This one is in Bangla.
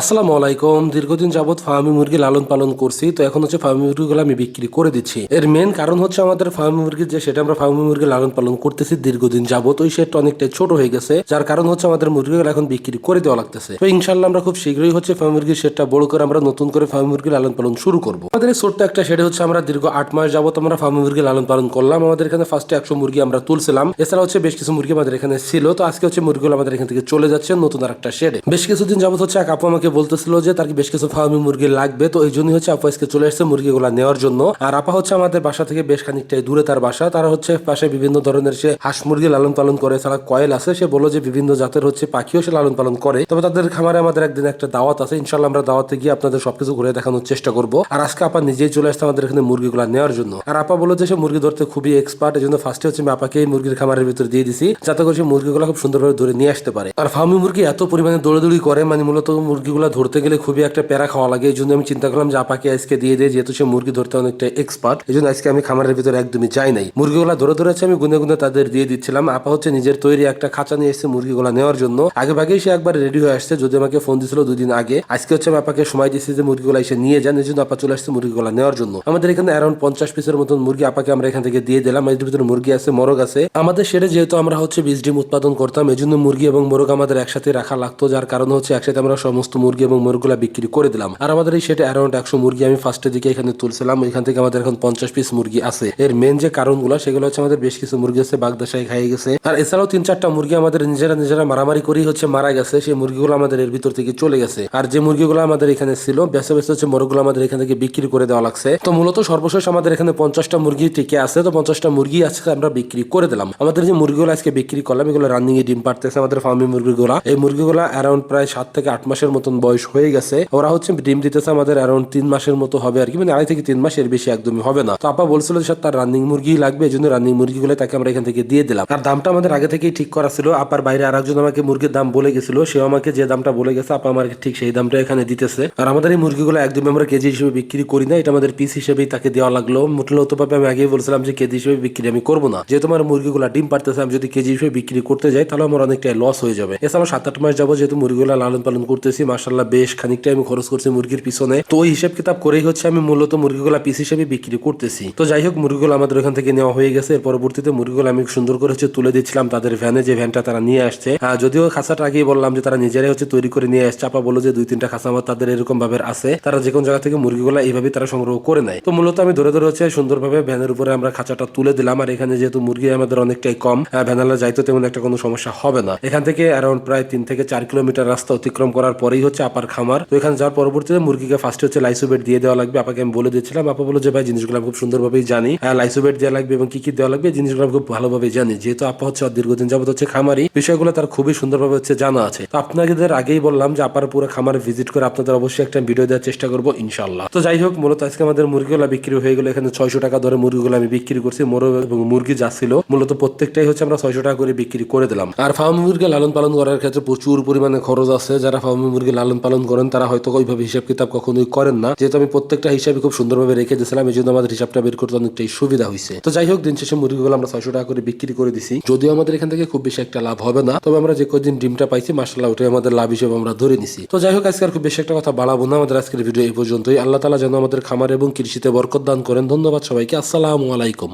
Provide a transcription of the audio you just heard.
আসসালামু আলাইকুম। দীর্ঘদিন যাবত ফার্মি মুরগি লালন পালন করছি, তো এখন হচ্ছে ফার্মি মুরগিগুলো আমি বিক্রি করে দিচ্ছি। এর মেন কারণ হচ্ছে আমাদের ফার্মি মুরগি যে, সেটা আমরা ফার্মি মুরগি লালন পালন করতেছি দীর্ঘদিন যাবত ওই সেটটা অনেকটা ছোট হয়ে গেছে, যার কারণ হচ্ছে আমাদের মুরগিগুলো এখন বিক্রি করে দেওয়া লাগতেছে। তো ইনশাল্লাহ আমরা খুব শীঘ্রই হচ্ছে ফার্মি মুরগির সেটটা বড় করে আমরা নতুন করে ফার্মি মুরগি লালন পালন শুরু করব। আমাদের এই ছোট্ট একটা সেটা হচ্ছে আমরা দীর্ঘ আট মাস যাবত আমরা ফার্মি মুরগি লালন পালন করলাম। আমাদের এখানে ফার্স্টে একশো মুরগি আমরা তুলছিলাম। এছাড়া হচ্ছে বেশ কিছু মুরগি আমাদের এখানে ছিল, তো আজকে হচ্ছে মুরগিগুলো আমাদের এখান থেকে চলে যাচ্ছে নতুন আর একটা শেডে বেশ কিছুদিন যাবত হচ্ছে এক আপু আমাকে বলতেছিল যে, তার বেশ কিছু ফার্মি মুরগি লাগবে? তো এই জন্যই হচ্ছে আপু আজকে চলে এসেছে মুরগিগুলো নেওয়ার জন্য। আর আপা হচ্ছে আমাদের বাসা থেকে বেশ খানিকটাই দূরে তার বাসা। তারা হচ্ছে পাশে বিভিন্ন ধরনের সে হাঁস মুরগি লালন পালন করে ছাড়া কয়েল আছে। সে বলল যে, বিভিন্ন জাতের হচ্ছে পাখিও সে লালন পালন করে। তবে তাদের খামারে আমাদের একদিন একটা দাওয়াত আছে। ইনশাল্লাহ আমরা দাওয়াতে গিয়ে আপনাদের সবকিছু ঘুরে দেখানোর চেষ্টা করব। আর আজকে আপা নিজেই চলে আসছে আমাদের এখানে মুরগিগুলো নেওয়ার জন্য। আর আপা বলল যে, সে মুরগি ধরতে খুবই এক্সপার্ট এই জন্য ফার্স্টে হচ্ছে আমি আপাকে এই মুরগির খামারের ভিতরে দিয়ে দিছি। যাতে করে সে মুরগিগুলো খুব সুন্দরভাবে ধরে নিয়ে আসতে পারে। আর ফার্মি মুরগি এত পরিমাণে দৌড়াদৌড়ি করে মানে মূলত মুরগিগুলো ধরতে গেলে খুবই একটা প্যারা খাওয়া লাগে। এই জন্য আমি চিন্তা করলাম যে আপাকে আজকে দিয়ে দিই যেহেতু সে মুরগি ধরতে অনেকটা এক্সপার্ট এই জন্য আজকে আমি খামারের ভিতরে একদমই যাই নাই। মুরগিগুলো ধরে ধরে হচ্ছে আমি গুনে গুনে তাদের দিয়ে দিচ্ছিলাম। আপা হচ্ছে নিজের তৈরি একটা খাঁচা নিয়ে এসেছে মুরগিগুলো নেওয়ার জন্য। আগে ভাগেই সে একবার রেডি হয়ে আসছে, যদি আমাকে ফোন দিছিল দুদিন আগে। আজকে হচ্ছে আমি আপাকে সময় দিচ্ছি যে মুরগিগুলো এসে নিয়ে যান, এই জন্য আপা চলে আসছে মুরগিগুলো নেওয়ার জন্য। আমাদের এখানে অ্যারাউন্ড পঞ্চাশ পিসের মতন মুরগি আপাকে আমরা এখান থেকে দিয়ে দিলাম। এর ভিতরে মুরগি আছে, মরগ আছে। আমাদের সেটা যেহেতু আমরা হচ্ছে বীজ, ডিম উৎপাদন করতাম, এই জন্য মুরগি এবং মোরগ আমাদের একসাথে রাখা লাগতো, যার কারণ হচ্ছে একসাথে আমরা সমস্ত মুরগি এবং মোরগুলা বিক্রি করে দিলাম। আর আমাদের এই সেটা অ্যারাউন্ড একশো মুরগি আমি ফার্স্টের দিকে এখানে তুলছিলাম। এখান থেকে আমাদের এখন পঞ্চাশ পিস মুরগি আছে। এর মেন যে কারণগুলো, সেগুলো হচ্ছে আমাদের বেশ কিছু মুরগি আছে বাগদাসাই খাই গেছে। আর এছাড়াও তিন চারটা মুরগি আমাদের নিজেরা নিজেরা মারামারি করেই হচ্ছে মারা গেছে। সেই মুরগিগুলো আমাদের এর ভিতর থেকে চলে গেছে। আর যে মুরগিগুলো আমাদের এখানে ছিল, বেছে বেছে হচ্ছে মোরগগুলো আমাদের এখান থেকে বিক্রি করে দেওয়া লাগছে। তো মূলত সর্বশেষ আমাদের এখানে পঞ্চাশটা মুরগি টিকে আছে। তো পঞ্চাশটা মুরগি আজকে আমরা বিক্রি করে দিলাম। আমাদের যে মুরগিগুলো আজকে বিক্রি করলাম, এগুলো রানিং এ ডিম পারতেছে আমাদের ফার্মি মুরগিগুলা। এই মুরগিগুলো অ্যারাউন্ড প্রায় সাত থেকে আট মাসের মতন বয়স হয়ে গেছে, ওরা হচ্ছে ডিম দিতেছে আমাদের অ্যারাউন্ড তিন মাসের মতো হবে আর কি মানে আড়াই থেকে তিন মাস এর বেশি একদমই হবে না। তো আপা বলছিল যে তার রানিং মুরগি লাগবে এই জন্য রানিং মুরগিগুলো তাকে আমরা এখান থেকে দিয়ে দিলাম। আর দামটা আমাদের আগে থেকেই ঠিক করা ছিল। আপার বাইরে আর একজন আমাকে মুরগির দাম বলে গেছিল সে আমাকে যে দামটা বলে গেছে, আপা আমাকে ঠিক সেই দামটা এখানে দিতেছে। আর আমাদের এই মুরগিগুলো একদমই আমরা কেজি হিসেবে বিক্রি করি না, এটা আমাদের পিস হিসেবেই তাকে দেওয়া লাগল। মূলত ভাবে আমি আগেই বলছিলাম যে, কেজি হিসেবে বিক্রি আমি করব না। যেহেতু আমার মুরগিগুলো ডিম পারতেছে আমি যদি কেজি হিসেবে বিক্রি করতে যাই, তাহলে আমার অনেকটাই লস হয়ে যাবে। এছাড়াও সাত আট মাস যাব যেহেতু মুরগিগুলো লালন পালন করতেছি মাসাল্লাহ বেশ খানিকটা আমি খরচ করছি মুরগির পিছনে। তো ওই হিসাব কিতাব করেই হচ্ছে আমি মূলত মুরগিগুলো পিস হিসেবে বিক্রি করতেছি। তো যাই হোক মুরগিগুলো আমাদের ওখান থেকে নেওয়া হয়ে গেছে। এর পরবর্তীতে মুরগিগুলো আমি সুন্দর করে হচ্ছে তুলে দিচ্ছিলাম তাদের ভ্যানে যে ভ্যানটা তারা নিয়ে আসছে। আহ, যদিও খাঁচাটা আগেই বললাম যে তারা নিজেরাই হচ্ছে তৈরি করে নিয়ে আসছে। আপা বলো যে দুই তিনটা খাঁচা আমার তাদের এরকম ভাবে আছে। তারা যে কোনো জায়গা থেকে মুরগিগুলো এইভাবে তারা সংগ্রহ করে নেয়। তো মূলত আমি ধরে ধরে হচ্ছে সুন্দরভাবে ভ্যানের উপরে আমরা খাঁচাটা তুলে দিলাম। আর এখানে যেহেতু মুরগি আমাদের অনেকটাই কম ভ্যানালা যাইতে তেমন একটা কোনো সমস্যা হবে না। এখান থেকে অ্যারাউন্ড প্রায় তিন থেকে চার কিলোমিটার রাস্তা অতিক্রম করার পরেই হচ্ছে আপার খামার। তো এখানে যাওয়ার পরবর্তীতে মুরগিকে ফার্স্টে হচ্ছে লাইসোবেট দিয়ে দেওয়া লাগবে। আপাকে আমি বলে দিচ্ছিলাম আপা বলো যে, ভাই, জিনিসগুলো আমি খুব সুন্দরভাবেই জানি। লাইসোবেট দেওয়া লাগবে এবং কি কি দেওয়া লাগবে, জিনিসগুলো খুব ভালোভাবে জানি। যেহেতু আপা হচ্ছে দীর্ঘদিন যাবত হচ্ছে খামারি, বিষয়গুলো তার খুবই সুন্দরভাবে হচ্ছে জানা আছে। তো আপনাদের আগেই বললাম যে, আপার পুরো খামারে ভিজিট করে আপনাদের অবশ্যই একটা ভিডিও দেওয়ার চেষ্টা করব ইনশাল্লাহ তো যাই হোক, মূলত আজকে আমাদের মুরগিগুলো বিক্রি হয়ে গেলো। এখানে ছয়শো টাকা ধরে মুরগিগুলো আমি বিক্রি করছি। মোরগ এবং মুরগি যা ছিল, মূলত প্রত্যেকটাই হচ্ছে আমরা ছয়শো টাকা করে বিক্রি করে দিলাম। আর ফার্ম মুরগি লালন পালন করার ক্ষেত্রে প্রচুর পরিমাণে খরচ আছে। যারা ফার্ম মুরগি লালন পালন করেন, তারা হয়তো ওইভাবে হিসাব কিতাব কখনোই করেন না। যেহেতু আমি প্রত্যেকটা হিসাবে খুব সুন্দরভাবে রেখে দিয়েছিলাম এই জন্য আমাদের হিসাবটা বের করতে অনেকটাই সুবিধা হয়েছে। তো যাই হোক, দিন শেষে মুরগিগুলো আমরা ছয়শো টাকা করে বিক্রি করে দিছি। যদিও আমাদের এখান থেকে খুব বেশি একটা লাভ হবে না, তবে আমরা যে কদিন ডিমটা পাইছি মাসাল্লাহ ওটাই আমাদের লাভ হিসেবে আমরা ধরে নিছি। তো যাই হোক, আজকে আর খুব বেশি একটা কথা বাড়াবো না। আমাদের আজকের ভিডিও এই পর্যন্তই। আল্লাহ তালা যেন আমাদের খামার এবং কৃষিতে বরকত দান করেন। ধন্যবাদ সবাইকে। আসসালামু আলাইকুম।